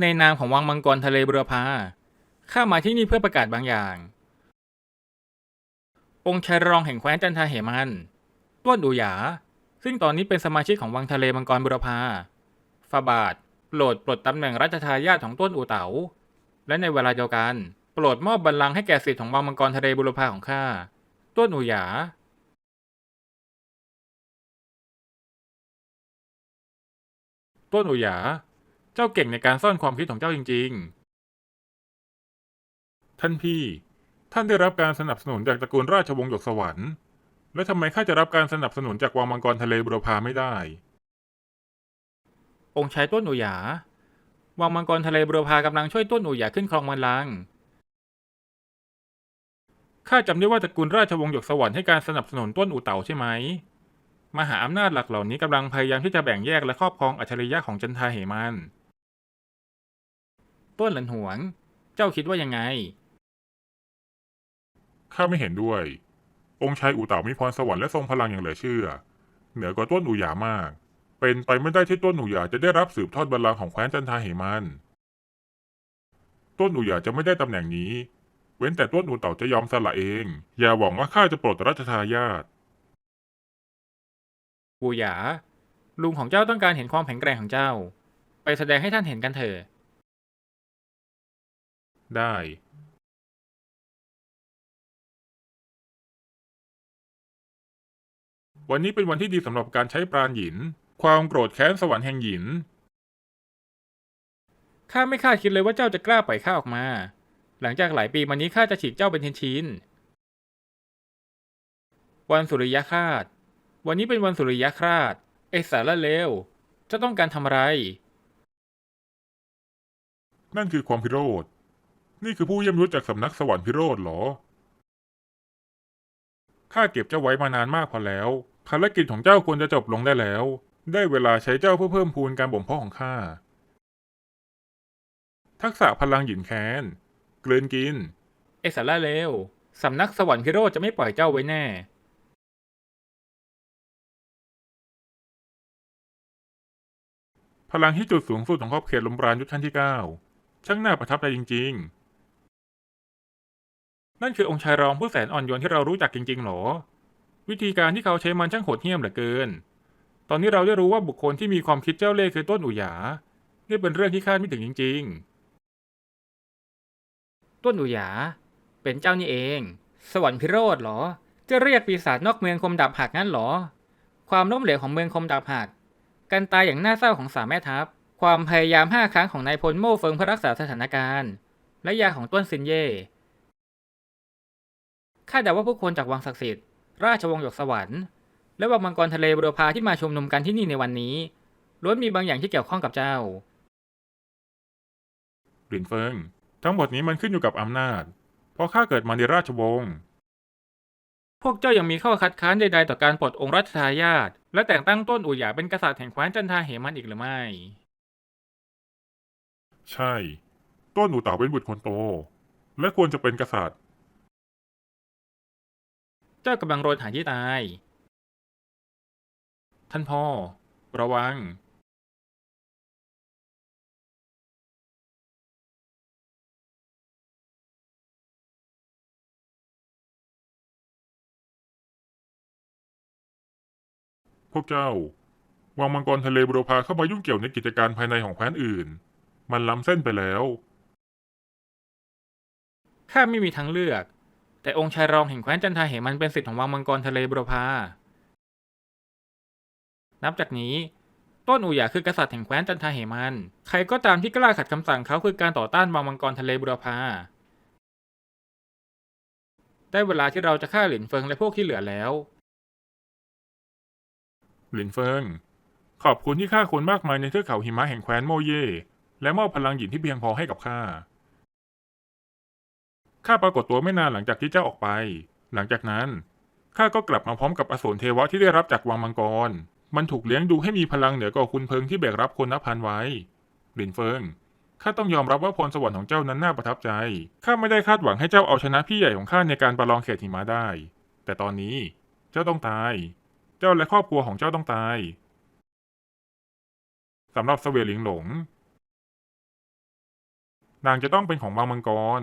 ในนามของวังมังกรทะเลบุรพาข้ามาที่นี่เพื่อประกาศบางอย่าง องค์ชายรองแห่งแคว้นจันทาเหมันต้วนอูหยา ซึ่งตอนนี้เป็นสมาชิกของวังทะเลมังกรบุรพาฟาบาทโปรดปลดตำแหน่งรัชทายาทของต้วนอูเต๋า และในเวลาเดียวกัน โปรดมอบบัลลังก์ให้แก่สิทธิ์ของวังมังกรทะเลบุรพาของข้าต้วนอูหยาต้วนอุหยา เจ้าเก่งในการซ่อนความคิดของเจ้าจริง ๆ ท่านพี่ ท่านได้รับการสนับสนุนจากตระกูลราชวงศ์หยกสวรรค์ และทำไมข้าจะรับการสนับสนุนจากวังมังกรทะเลบุรพาไม่ได้ องค์ชายต้นอุหยา วังมังกรทะเลบุรพากำลังช่วยต้นอุหยาขึ้นครองบัลลังข้าจำได้ว่าตระกูลราชวงศ์หยกสวรรค์ให้การสนับสนุนต้นอูเต๋าใช่ไหม มหาอำนาจหลักเหล่านี้กำลังพยายามที่จะแบ่งแยกและครอบครองอัจฉริยะของจันทาเหมัน ต้นหลันหวง เจ้าคิดว่ายังไง ข้าไม่เห็นด้วย องค์ชายอู่เต่ามีพรสวรรค์และทรงพลังอย่างเหลือเชื่อ เหนือกว่าต้นอูหยามาก เป็นไปไม่ได้ที่ต้นอูหยาจะได้รับสืบทอดบัลลังก์ของแคว้นจันทาเหมันต้นอูหยาจะไม่ได้ตำแหน่งนี้ เว้นแต่ต้นอูเต่าจะยอมสละเอง อย่าหวังว่าข้าจะปลดรัชทายาทอูหยาลุงของเจ้าต้องการเห็นความแข็งแกร่งของเจ้า ไปแสดงให้ท่านเห็นกันเถอะ ได้วันนี้เป็นวันที่ดีสำหรับการใช้ปราณหยิน ความโกรธแค้นสวรรค์แห่งหยิน ข้าไม่คาดคิดเลยว่าเจ้าจะกล้าปล่อยข้าออกมา หลังจากหลายปีมานี้ข้าจะฉีกเจ้าเป็นชิ้นๆ วันสุริยคราช วันนี้เป็นวันสุริยคราช ไอสารเลวจะต้องการทำอะไร นั่นคือความพิโรธ นี่คือผู้เยี่ยมยุทธจากสำนักสวรรค์พิโรธเหรอ ข้าเก็บเจ้าไว้มานานมากพอแล้ว ภารกิจของเจ้าควรจะจบลงได้แล้ว ได้เวลาใช้เจ้าเพื่อเพิ่มพูนการบ่มเพาะของข้า ทักษะพลังหยินแค้นเกลืนกิน ไอสารเลวสำนักสวรรค์พิโรธจะไม่ปล่อยเจ้าไว้แน่ พลังที่จุดสูงสุดของขอบเขตลมปราณยุทธชั้นที่9ช่างน่าประทับใจจริง นั่นคือองค์ชายรองผู้แสนอ่อนโยนที่เรารู้จักจริงๆหรอ วิธีการที่เขาใช้มันช่างโหดเหี้ยมเหลือเกิน ตอนนี้เราได้รู้ว่าบุคคลที่มีความคิดเจ้าเล่ห์คือต้นอุหยานี่เป็นเรื่องที่คาดไม่ถึงจริง ๆ ต้นอุหยา เป็นเจ้านี่เอง สวรรค์พิโรธหรอ จะเรียกปีศาจนอกเมืองคมดาบหักงั้นหรอ ความล้มเหลวของเมืองคมดาบหัก การตายอย่างน่าเศร้าของสามแม่ทัพ ความพยายามห้าครั้งของนายพลโม่เฟิงเพื่อรักษาสถานการณ์ และยาของต้นซินเย่ ข้าเดาว่าผู้คนจากวังศักดิ์สิทธิ์ ราชวงศ์หยกสวรรค์ และวังมังกรทะเลบุรพาที่มาชุมนุมกันที่นี่ในวันนี้ล้วนมีบางอย่างที่เกี่ยวข้องกับเจ้าๆหลินเฟิง ทั้งหมดนี้มันขึ้นอยู่กับอำนาจ เพราะข้าเกิดมาในราชวงศ์ พวกเจ้ายังมีข้อคัดค้านใดๆต่อการปลดองค์รัชทายาทและแต่งตั้งต้นอุหยาเป็นกษัตริย์แห่งแคว้นจันทาเหมันอีกหรือไม่ ใช่ ต้นอูเต่าเป็นบุตรคนโต และควรจะเป็นกษัตริย์ เจ้ากำลังโรยฐานที่ตาย ท่านพ่อ ระวัง พวกเจ้าวังมังกรทะเลบุรพาเข้ามายุ่งเกี่ยวในกิจการภายในของแคว้นอื่น มันล้ำเส้นไปแล้ว ข้าไม่มีทางเลือก แต่องค์ชายรองแห่งแคว้นจันทาเหมันเป็นสิทธิ์ของวังมังกรทะเลบุรพา นับจากนี้ ต้นอุหยาคือกษัตริย์แห่งแคว้นจันทาเหมัน ใครก็ตามที่กล้าขัดคำสั่งเขาคือการต่อต้านวังมังกรทะเลบุรพา ได้เวลาที่เราจะฆ่าหลินเฟิงและพวกที่เหลือแล้ว หลินเฟิง ขอบคุณที่ฆ่าคนมากมายในเทือกเขาหิมะแห่งแคว้นโมเย่และมอบพลังหยินที่เพียงพอให้กับข้า ข้าปรากฏตัวไม่นานหลังจากที่เจ้าออกไป หลังจากนั้นข้าก็กลับมาพร้อมกับอสูรเทวะที่ได้รับจากวังมังกร มันถูกเลี้ยงดูให้มีพลังเหนือกว่าคุณเพิงที่แบกรับคนนับพันไว้หลินเฟิงข้าต้องยอมรับว่าพรสวรรค์ของเจ้านั้นน่าประทับใจ ข้าไม่ได้คาดหวังให้เจ้าเอาชนะพี่ใหญ่ของข้าในการประลองเขตหิมะได้ แต่ตอนนี้เจ้าต้องตาย เจ้าและครอบครัวของเจ้าต้องตาย สำหรับเสวียหลิงหลง นางจะต้องเป็นของวังมังกร